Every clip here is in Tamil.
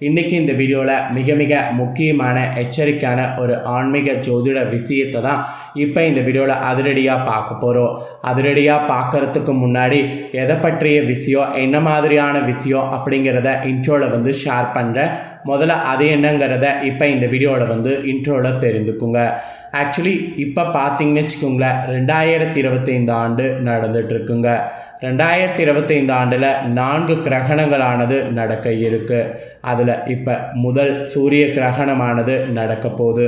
இன்றைக்கி இந்த வீடியோவில் மிக மிக முக்கியமான எச்சரிக்கையான ஒரு ஆன்மீக ஜோதிட விஷயத்தை தான் இப்போ இந்த வீடியோவில் அதிரடியாக பார்க்க போகிறோம் அதிரடியாக பார்க்கறதுக்கு முன்னாடி எதை பற்றிய விஷயம் என்ன மாதிரியான விஷயம் அப்படிங்கிறத இன்ட்ரோவில் வந்து ஷேர் பண்ணுறேன் முதல்ல அது என்னங்கிறத இப்போ இந்த வீடியோவில் வந்து இன்ட்ரோவில் தெரிந்துக்குங்க ஆக்சுவலி இப்போ பார்த்தீங்கன்னு வச்சுக்கோங்களேன் ரெண்டாயிரத்தி இருபத்தைந்து ஆண்டு நடந்துகிட்ருக்குங்க ரெண்டாயிரத்தி இருபத்தைந்து ஆண்டில் நான்கு கிரகணங்களானது நடக்க இருக்குது அதில் இப்போ முதல் சூரிய கிரகணமானது நடக்க போகுது.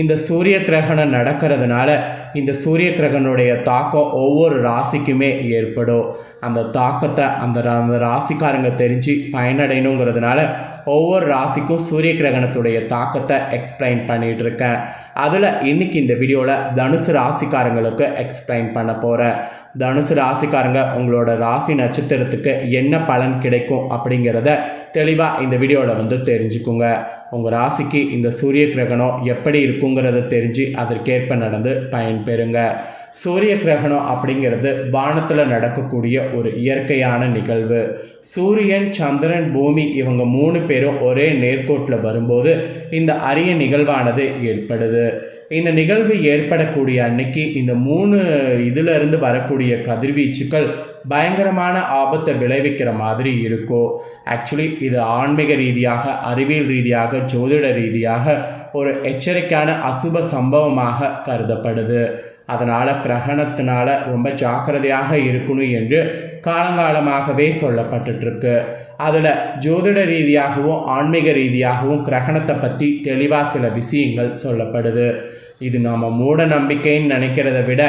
இந்த சூரிய கிரகணம் நடக்கிறதுனால இந்த சூரிய கிரகனுடைய தாக்கம் ஒவ்வொரு ராசிக்குமே ஏற்படும். அந்த தாக்கத்தை அந்த அந்த ராசிக்காரங்க தெரிஞ்சு பயனடையணுங்கிறதுனால ஒவ்வொரு ராசிக்கும் சூரிய கிரகணத்துடைய தாக்கத்தை எக்ஸ்பிளைன் பண்ணிகிட்டு இருக்கேன். அதில் இன்னைக்கு இந்த வீடியோவில் தனுசு ராசிக்காரங்களுக்கு எக்ஸ்பிளைன் பண்ண போகிறேன் தனுசு ராசிக்காரங்க உங்களோட ராசி நட்சத்திரத்துக்கு என்ன பலன் கிடைக்கும் அப்படிங்கிறத தெளிவாக இந்த வீடியோவில் வந்து தெரிஞ்சுக்குங்க. உங்கள் ராசிக்கு இந்த சூரிய கிரகணம் எப்படி இருக்குங்கிறத தெரிஞ்சு அதற்கேற்ப நடந்து பயன்பெறுங்க. சூரிய கிரகணம் அப்படிங்கிறது வானத்தில் நடக்கக்கூடிய ஒரு இயற்கையான நிகழ்வு. சூரியன் சந்திரன் பூமி இவங்க மூணு பேரும் ஒரே நேர்கோட்டில் வரும்போது இந்த அரிய நிகழ்வானது ஏற்படுது. இந்த நிகழ்வு ஏற்படக்கூடிய அன்னைக்கு இந்த மூணு இதுல இருந்து வரக்கூடிய கதிர்வீச்சுக்கள் பயங்கரமான ஆபத்தை விளைவிக்கிற மாதிரி இருக்கும். ஆக்சுவலி இது ஆன்மீக ரீதியாக அறிவியல் ரீதியாக ஜோதிட ரீதியாக ஒரு எச்சரிக்கையான அசுப சம்பவமாக கருதப்படுது. அதனால் கிரகணத்தினால ரொம்ப ஜாக்கிரதையாக இருக்கணும் என்று காலங்காலமாகவே சொல்லப்பட்டுருக்கு அதில் ஜோதிட ரீதியாகவும் ஆன்மீக ரீதியாகவும் கிரகணத்தை பற்றி தெளிவாக சில விஷயங்கள் சொல்லப்படுது. இது நாம் மூட நம்பிக்கைன்னு நினைக்கிறத விட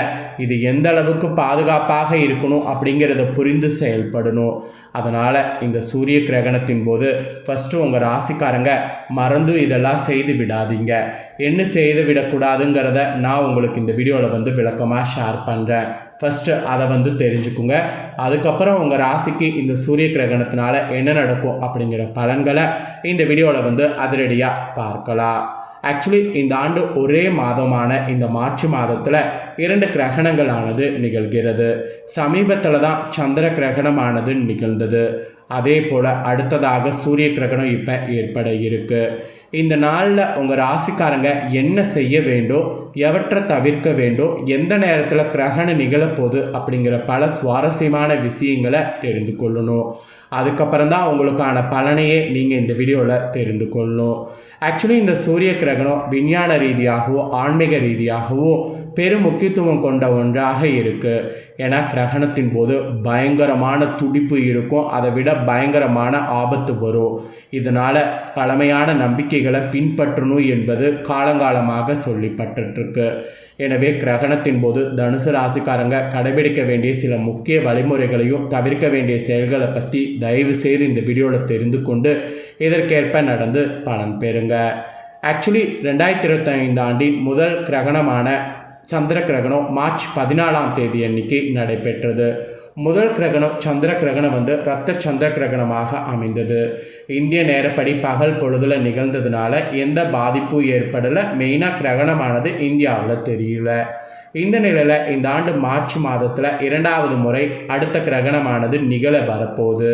இது எந்த அளவுக்கு பாதுகாப்பாக இருக்கணும் அப்படிங்கிறத புரிந்து செயல்படணும். அதனால் இந்த சூரிய கிரகணத்தின் போது ஃபஸ்ட்டு உங்கள் ராசிக்காரங்க மறந்து இதெல்லாம் செய்து விடாதீங்க. என்ன செய்து விடக்கூடாதுங்கிறத நான் உங்களுக்கு இந்த வீடியோவில் வந்து விளக்கமாக ஷேர் பண்ணுறேன் ஃபஸ்ட்டு அதை வந்து தெரிஞ்சுக்குங்க. அதுக்கப்புறம் உங்கள் ராசிக்கு இந்த சூரிய கிரகணத்தினால என்ன நடக்கும் அப்படிங்கிற பலன்களை இந்த வீடியோவில் வந்து அதிரடியாக பார்க்கலாம். ஆக்சுவலி இந்த ஆண்டு ஒரே மாதமான இந்த மார்ச் மாதத்தில் இரண்டு கிரகணங்களானது நிகழ்கிறது. சமீபத்தில் தான் சந்திர கிரகணமானது நிகழ்ந்தது. அதே போல் அடுத்ததாக சூரிய கிரகணம் இப்போ ஏற்பட இருக்கு. இந்த நாளில் உங்கள் ராசிக்காரங்க என்ன செய்ய வேண்டும் எவற்றை தவிர்க்க வேண்டும் எந்த நேரத்தில் கிரகணம் நிகழப்போகுது அப்படிங்கிற பல சுவாரஸ்யமான விஷயங்களை தெரிந்து கொள்ளணும். அதுக்கப்புறம் தான் உங்களுக்கான பலனையே நீங்கள் இந்த வீடியோவில் தெரிந்து கொள்ளணும். ஆக்சுவலி இந்த சூரிய கிரகணம் விஞ்ஞான ரீதியாகவோ ஆன்மீக ரீதியாகவோ பெரும் முக்கியத்துவம் கொண்ட ஒன்றாக இருக்குது ஏன்னா கிரகணத்தின் போது பயங்கரமான துடிப்பு இருக்கும். அதை விட பயங்கரமான ஆபத்து வரும். இதனால் பழமையான நம்பிக்கைகளை பின்பற்றணும் என்பது காலங்காலமாக சொல்லிப்பட்டுருக்கு. எனவே கிரகணத்தின் போது தனுசு ராசிக்காரங்க கடைபிடிக்க வேண்டிய சில முக்கிய வழிமுறைகளையும் தவிர்க்க வேண்டிய செயல்களை பற்றி தயவு செய்து இந்த வீடியோவில் தெரிந்து கொண்டு இதற்கேற்ப நடந்து பலன் பெறுங்க. ஆக்சுவலி ரெண்டாயிரத்தி இருபத்தைந்து ஆண்டின் முதல் கிரகணமான சந்திர கிரகணம் மார்ச் பதினாலாம் தேதி அன்னைக்கு நடைபெற்றது. முதல் கிரகணம் சந்திர கிரகணம் வந்து ரத்த சந்திர கிரகணமாக அமைந்தது. இந்திய நேரப்படி பகல் பொழுதில் நிகழ்ந்ததுனால எந்த பாதிப்பும் ஏற்படலை. மெயினாக கிரகணமானது இந்தியாவில் தெரியல. இந்த நிலையில் இந்த ஆண்டு மார்ச் மாதத்தில் இரண்டாவது முறை அடுத்த கிரகணமானது நிகழ வரப்போகுது.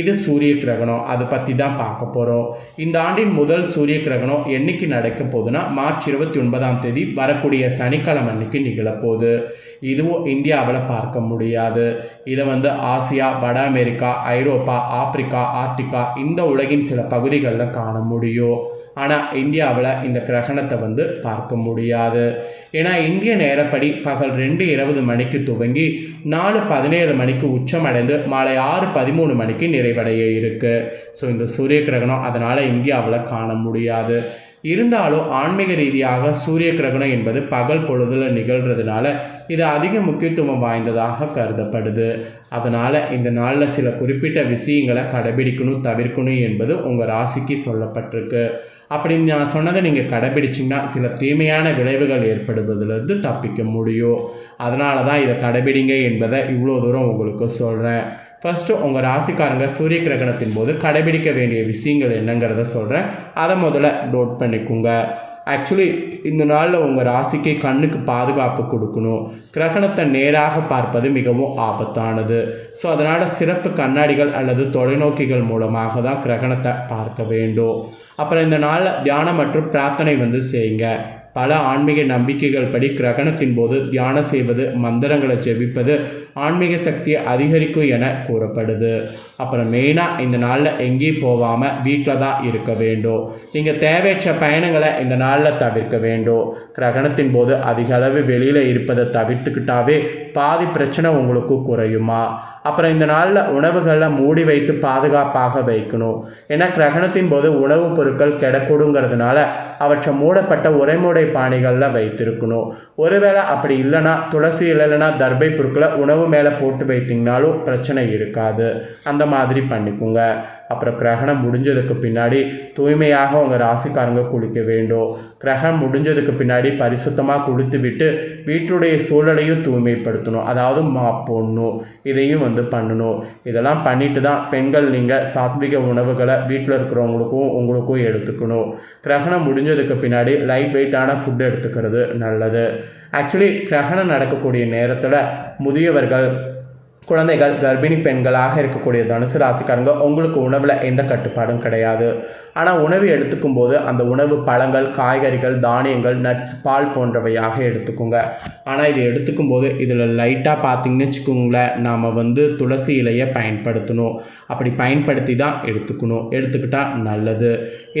இது சூரிய கிரகணம். அதை பற்றி தான் பார்க்க போகிறோம் இந்த ஆண்டின் முதல் சூரிய கிரகணம் என்னைக்கு நடக்க போகுதுன்னா மார்ச் இருபத்தி ஒன்பதாம் தேதி வரக்கூடிய சனிக்கிழமை அன்னைக்கு நிகழப்போகுது இதுவும் இந்தியாவில் பார்க்க முடியாது. இதை வந்து ஆசியா வட அமெரிக்கா ஐரோப்பா ஆப்பிரிக்கா ஆர்டிகா இந்த உலகின் சில பகுதிகளில் காண முடியும். ஆனால் இந்தியாவில் இந்த கிரகணத்தை வந்து பார்க்க முடியாது. ஏன்னா இந்திய நேரப்படி பகல் ரெண்டு இருபது மணிக்கு துவங்கி நாலு பதினேழு மணிக்கு உச்சமடைந்து மாலை ஆறு பதிமூணு மணிக்கு நிறைவடைய இருக்குது ஸோ இந்த சூரிய கிரகணம் அதனால் இந்தியாவில் காண முடியாது. இருந்தாலும் ஆன்மீக ரீதியாக சூரிய கிரகணம் என்பது பகல் பொழுதில் நிகழ்கிறதுனால இது அதிக முக்கியத்துவம் வாய்ந்ததாக கருதப்படுது. அதனால் இந்த நாளில் சில குறிப்பிட்ட விஷயங்களை கடைபிடிக்கணும் தவிர்க்கணும் என்பது உங்கள் ராசிக்கு சொல்லப்பட்டிருக்கு. அப்படின்னு நான் சொன்னதை நீங்கள் கடைபிடிச்சிங்கன்னா சில தீமையான விளைவுகள் ஏற்படுவதிலிருந்து தப்பிக்க முடியும். அதனால தான் இதை கடைபிடிங்க என்பதை இவ்வளோ தூரம் உங்களுக்கு சொல்கிறேன் ஃபஸ்ட்டு உங்கள் ராசிக்காரங்க சூரிய கிரகணத்தின் போது கடைபிடிக்க வேண்டிய விஷயங்கள் என்னங்கிறத சொல்கிறேன் அதை முதல்ல நோட் பண்ணிக்கோங்க. ஆக்சுவலி இந்த நாளில் உங்கள் ராசிக்கு கண்ணுக்கு பாதுகாப்பு கொடுக்கணும். கிரகணத்தை நேராக பார்ப்பது மிகவும் ஆபத்தானது. ஸோ அதனால் சிறப்பு கண்ணாடிகள் அல்லது தொலைநோக்கிகள் மூலமாக தான் கிரகணத்தை பார்க்க வேண்டும். அப்புறம் இந்த நாளில் தியானம் மற்றும் பிரார்த்தனை வந்து செய்யுங்க. பல ஆன்மீக நம்பிக்கைகள் படி கிரகணத்தின் போது தியானம் செய்வது மந்திரங்களை ஜெபிப்பது ஆன்மீக சக்தியை அதிகரிக்கும் என கூறப்படுது. அப்புறம் மெயினாக இந்த நாளில் எங்கேயும் போகாமல் வீட்டில் தான் இருக்க வேண்டும். நீங்கள் தேவையற்ற பயணங்களை இந்த நாளில் தவிர்க்க வேண்டும். கிரகணத்தின் போது அதிக அளவு வெளியில் இருப்பதை தவிர்த்துக்கிட்டாவே பாதி பிரச்சனை உங்களுக்கு குறையுமா? அப்புறம் இந்த நாளில் உணவுகளை மூடி வைத்து பாதுகாப்பாக வைக்கணும். ஏன்னா கிரகணத்தின் போது உணவுப் பொருட்கள் கிடக்கூடுங்கிறதுனால அவற்றை மூடப்பட்ட உரைமுடை பாணிகளில் வைத்திருக்கணும். ஒருவேளை அப்படி இல்லைன்னா துளசி இல்லைன்னா தர்பை பொருட்களை உணவு மேலே போட்டு வைத்தீங்கனாலும் பிரச்சனை இருக்காது. அந்த மாதிரி பண்ணிக்கோங்க. அப்புறம் கிரகணம் முடிஞ்சதுக்கு பின்னாடி தூய்மையாக உங்கள் ராசிக்காரங்க குளிக்க வேண்டும். கிரகணம் முடிஞ்சதுக்கு பின்னாடி பரிசுத்தமாக குளித்து விட்டு வீட்டுடைய சூழலையும் தூய்மைப்படுத்தணும். அதாவது மா போடணும். இதையும் வந்து பண்ணணும். இதெல்லாம் பண்ணிட்டு தான் பெண்கள் நீங்கள் சாத்விக உணவுகளை வீட்டில் இருக்கிறவங்களுக்கும் உங்களுக்கும் எடுத்துக்கணும். கிரகணம் முடிஞ்சதுக்கு பின்னாடி லைட் வெயிட்டான ஃபுட் எடுத்துக்கிறது நல்லது. ஆக்சுவலி கிரகணம் நடக்கக்கூடிய நேரத்தில் முதியவர்கள் குழந்தைகள் கர்ப்பிணி பெண்களாக இருக்கக்கூடிய தனுசு ராசிக்காரங்க உங்களுக்கு உணவில் எந்த கட்டுப்பாடும் கிடையாது. ஆனால் உணவு எடுத்துக்கும் போது அந்த உணவு பழங்கள் காய்கறிகள் தானியங்கள் நட்ஸ் பால் போன்றவையாக எடுத்துக்கோங்க. ஆனால் இது எடுத்துக்கும் போது இதில் லைட்டாக பார்த்தீங்கன்னு வச்சுக்கோங்களேன் நாம் வந்து துளசி இலையை பயன்படுத்தணும். அப்படி பயன்படுத்தி தான் எடுத்துக்கணும். எடுத்துக்கிட்டால் நல்லது.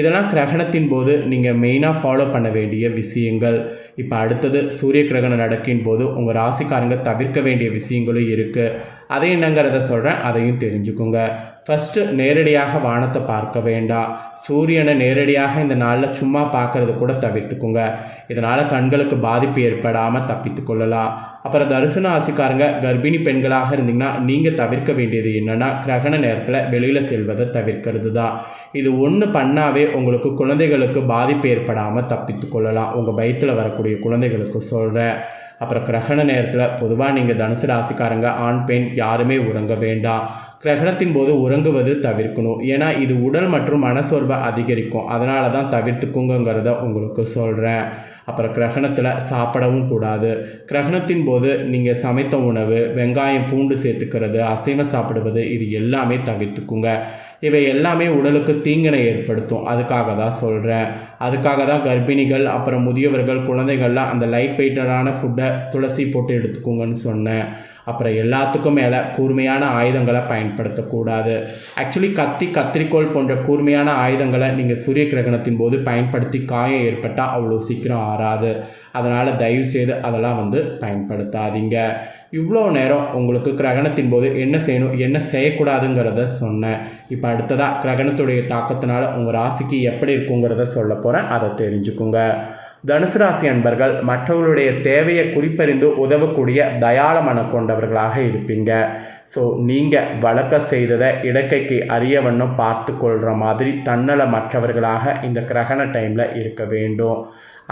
இதெல்லாம் கிரகணத்தின் போது நீங்கள் மெயினாக ஃபாலோ பண்ண வேண்டிய விஷயங்கள். இப்போ அடுத்தது சூரிய கிரகணம் நடக்கின் போது உங்கள் ராசிக்காரங்க தவிர்க்க வேண்டிய விஷயங்களும் இருக்குது அதை என்னங்கிறத சொல்கிறேன் அதையும் தெரிஞ்சுக்கோங்க. ஃபஸ்ட்டு நேரடியாக வானத்தை பார்க்க வேண்டாம் சூரியனை நேரடியாக இந்த நாளில் சும்மா பார்க்கறது கூட தவிர்த்துக்குங்க. இதனால் கண்களுக்கு பாதிப்பு ஏற்படாமல் தப்பித்து கொள்ளலாம். அப்புறம் தரிசன ஆசிக்காரங்க கர்ப்பிணி பெண்களாக இருந்தீங்கன்னா நீங்கள் தவிர்க்க வேண்டியது என்னென்னா கிரகண நேரத்தில் வெளியில் செல்வதை தவிர்க்கிறது தான் இது ஒன்று பண்ணாவே உங்களுக்கு குழந்தைகளுக்கு பாதிப்பு ஏற்படாமல் தப்பித்து கொள்ளலாம். உங்கள் பயத்தில் வரக்கூடிய குழந்தைகளுக்கு சொல்கிறேன் அப்புறம் கிரகண நேரத்தில் பொதுவாக நீங்கள் தனுசு ராசிக்காரங்க ஆண் பெண் யாருமே உறங்க வேண்டாம் கிரகணத்தின் போது உறங்குவது தவிர்க்கணும். ஏன்னா இது உடல் மற்றும் மனசோர்வை அதிகரிக்கும். அதனால தான் தவிர்த்துக்குங்கிறத உங்களுக்கு சொல்கிறேன் அப்புறம் கிரகணத்தில் சாப்பிடவும் கூடாது. கிரகணத்தின் போது நீங்கள் சமைத்த உணவு வெங்காயம் பூண்டு சேர்த்துக்கிறது அசைவம் சாப்பிடுவது இது எல்லாமே தவிர்த்துக்குங்க. இவை எல்லாமே உடலுக்கு தீங்கினை ஏற்படுத்தும். அதுக்காக தான் சொல்கிறேன் அதுக்காக தான் கர்ப்பிணிகள் அப்புறம் முதியவர்கள் குழந்தைகள்லாம் அந்த லைட் வெயிட்டரான ஃபுட்டை துளசி போட்டு எடுத்துக்கோங்கன்னு சொன்னேன். அப்புறம் எல்லாத்துக்கும் மேலே கூர்மையான ஆயுதங்களை பயன்படுத்தக்கூடாது. ஆக்சுவலி கத்தி கத்திரிக்கோள் போன்ற கூர்மையான ஆயுதங்களை நீங்கள் சூரிய கிரகணத்தின் போது பயன்படுத்தி காயம் ஏற்பட்டால் அவ்வளோ சீக்கிரம் ஆறாது. அதனால் தயவுசெய்து அதெல்லாம் வந்து பயன்படுத்தாதீங்க. இவ்வளோ நேரம் உங்களுக்கு கிரகணத்தின் போது என்ன செய்யணும் என்ன செய்யக்கூடாதுங்கிறத சொன்னேன். இப்போ அடுத்ததாக கிரகணத்துடைய தாக்கத்தினால உங்கள் ராசிக்கு எப்படி இருக்குங்கிறத சொல்ல போகிறேன் அதை தெரிஞ்சுக்குங்க. தனுசு ராசி அன்பர்கள் மற்றவர்களுடைய தேவையை குறிப்பறிந்து உதவக்கூடிய தயாள மனம் கொண்டவர்களாக இருப்பீங்க. ஸோ நீங்கள் வழக்க செய்ததை இடக்கைக்கு அறிய வண்ணம் பார்த்து கொள்கிற மாதிரி தன்னல மற்றவர்களாக இந்த கிரகண டைமில் இருக்க வேண்டும்.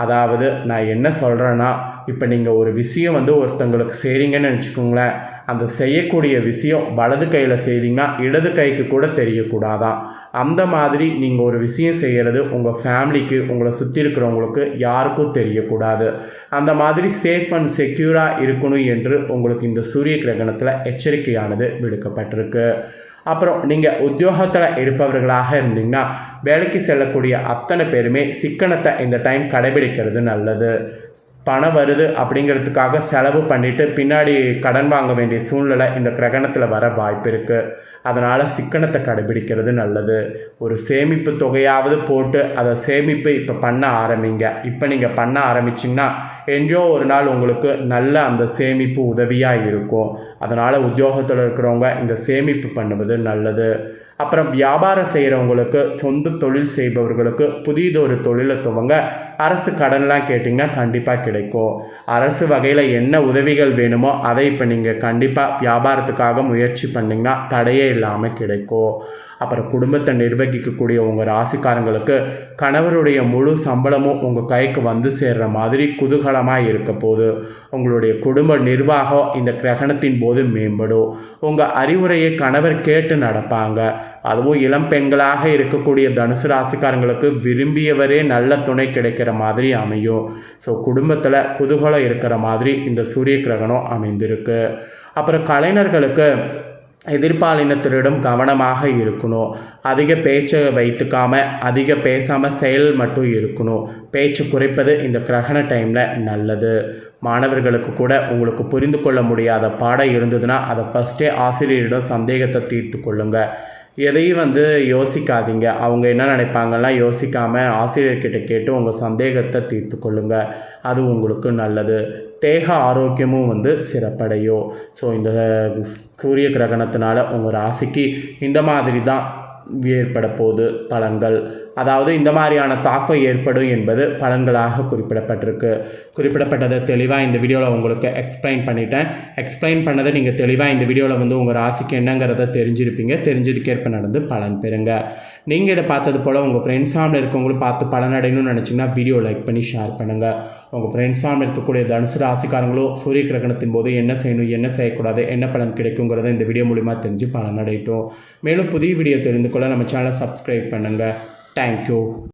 அதாவது நான் என்ன சொல்கிறேன்னா இப்போ நீங்கள் ஒரு விஷயம் வந்து ஒருத்தங்களுக்கு செய்கிறீங்கன்னு நினச்சிக்கோங்களேன் அந்த செய்யக்கூடிய விஷயம் வலது கையில் செய்தீங்கன்னா இடது கைக்கு கூட தெரியக்கூடாதான் அந்த மாதிரி நீங்கள் ஒரு விஷயம் செய்கிறது உங்கள் ஃபேமிலிக்கு உங்களை சுற்றி இருக்கிறவங்களுக்கு யாருக்கும் தெரியக்கூடாது. அந்த மாதிரி சேஃப் அண்ட் செக்யூராக இருக்கணும் என்று உங்களுக்கு இந்த சூரிய கிரகணத்தில் எச்சரிக்கையானது விடுக்கப்பட்டிருக்கு. அப்புறம் நீங்கள் உத்தியோகத்தில் இருப்பவர்களாக இருந்தீங்கன்னா வேலைக்கு செல்லக்கூடிய அத்தனை பேருமே சிக்கனத்தை இந்த டைம் கடைபிடிக்கிறது நல்லது. பணம் வருது அப்படிங்கிறதுக்காக செலவு பண்ணிவிட்டு பின்னாடி கடன் வாங்க வேண்டிய சூழ்நிலை இந்த கிரகணத்தில் வர வாய்ப்பு இருக்குது அதனால் சிக்கனத்தை கடைபிடிக்கிறது நல்லது. ஒரு சேமிப்பு தொகையாவது போட்டு அதை சேமிப்பு இப்போ பண்ண ஆரம்பிங்க. இப்போ நீங்கள் பண்ண ஆரம்பிச்சிங்கன்னா என்றோ ஒரு நாள் உங்களுக்கு நல்ல அந்த சேமிப்பு உதவியாக இருக்கும். அதனால் உத்தியோகத்தில் இருக்கிறவங்க இந்த சேமிப்பு பண்ணுவது நல்லது. அப்புறம் வியாபாரம் செய்கிறவங்களுக்கு சொந்த தொழில் செய்பவர்களுக்கு புதியதொரு தொழிலை துவங்க அரசு கடன்லாம் கேட்டிங்கன்னா கண்டிப்பாக கிடைக்கும். அரசு வகையில் என்ன உதவிகள் வேணுமோ அதை இப்போ நீங்கள் கண்டிப்பாக வியாபாரத்துக்காக முயற்சி பண்ணிங்கன்னா தடையே இல்லாமல் கிடைக்கும். அப்புறம் குடும்பத்தை நிர்வகிக்கக்கூடிய உங்கள் ராசிக்காரங்களுக்கு கணவருடைய முழு சம்பளமும் உங்கள் கைக்கு வந்து சேர்ற மாதிரி குதூகலமாக இருக்க போது உங்களுடைய குடும்ப நிர்வாகம் இந்த கிரகணத்தின் போது மேம்படும். உங்கள் அறிவுரையை கணவர் கேட்டு நடப்பாங்க. அதுவும் இளம் பெண்களாக இருக்கக்கூடிய தனுசு ராசிக்காரங்களுக்கு விரும்பியவரே நல்ல துணை கிடைக்கிற மாதிரி அமையும். ஸோ குடும்பத்தில் குதூகலம் இருக்கிற மாதிரி இந்த சூரிய கிரகணம் அமைந்திருக்கு. அப்புறம் கலைஞர்களுக்கு எதிர்பாலினத்தினரிடம் கவனமாக இருக்கணும். அதிக பேச்சை வைத்துக்காம அதிக பேசாமல் செயல் மட்டும் இருக்கணும். பேச்சு குறைப்பது இந்த கிரகண டைமில் நல்லது. மாணவர்களுக்கு கூட உங்களுக்கு புரிந்து கொள்ள முடியாத பாடம் இருந்ததுன்னா அதை ஃபஸ்ட்டே ஆசிரியரிடம் சந்தேகத்தை தீர்த்து கொள்ளுங்கள் எதையும் வந்து யோசிக்காதீங்க. அவங்க என்ன நினைப்பாங்கன்னா யோசிக்காமல் ஆசிரியர்கிட்ட கேட்டு உங்கள் சந்தேகத்தை தீர்த்து கொள்ளுங்கள் அது உங்களுக்கு நல்லது. தேக ஆரோக்கியமும் வந்து சிறப்படையும். ஸோ இந்த சூரிய கிரகணத்தினால உங்கள் ராசிக்கு இந்த மாதிரி தான் ஏற்பட போகுது பலன்கள். அதாவது இந்த மாதிரியான தாக்கம் ஏற்படும் என்பது பலன்களாக குறிப்பிடப்பட்டிருக்கு. குறிப்பிடப்பட்டதை தெளிவாக இந்த வீடியோவில் உங்களுக்கு எக்ஸ்பிளைன் பண்ணிட்டேன். எக்ஸ்பிளைன் பண்ணதை நீங்கள் தெளிவாக இந்த வீடியோவில் வந்து உங்கள் ராசிக்கு என்னங்கிறத தெரிஞ்சிருப்பீங்க. தெரிஞ்சதுக்கேற்ப நடந்து பலன் பெறுங்க. நீங்கள் இதை பார்த்தது போல் உங்கள் ஃப்ரெண்ட்ஸ் ஃபேமிலி இருக்கவங்களும் பார்த்து பலனடையணும்னு நினச்சிங்கன்னா வீடியோ லைக் பண்ணி ஷேர் பண்ணுங்கள் உங்கள் ஃப்ரெண்ட்ஸ் ஃபேமிலி இருக்கக்கூடிய தனுசு ராசிக்காரங்களும் சூரிய கிரகணத்தின் போது என்ன செய்யணும் என்ன செய்யக்கூடாது என்ன பலன் கிடைக்குங்கிறத இந்த வீடியோ மூலிமா தெரிஞ்சு பலனடையட்டும் மேலும் புதிய வீடியோ தெரிந்து கொள்ள நம்ம சேனலை சப்ஸ்கிரைப் பண்ணுங்கள் Thank you.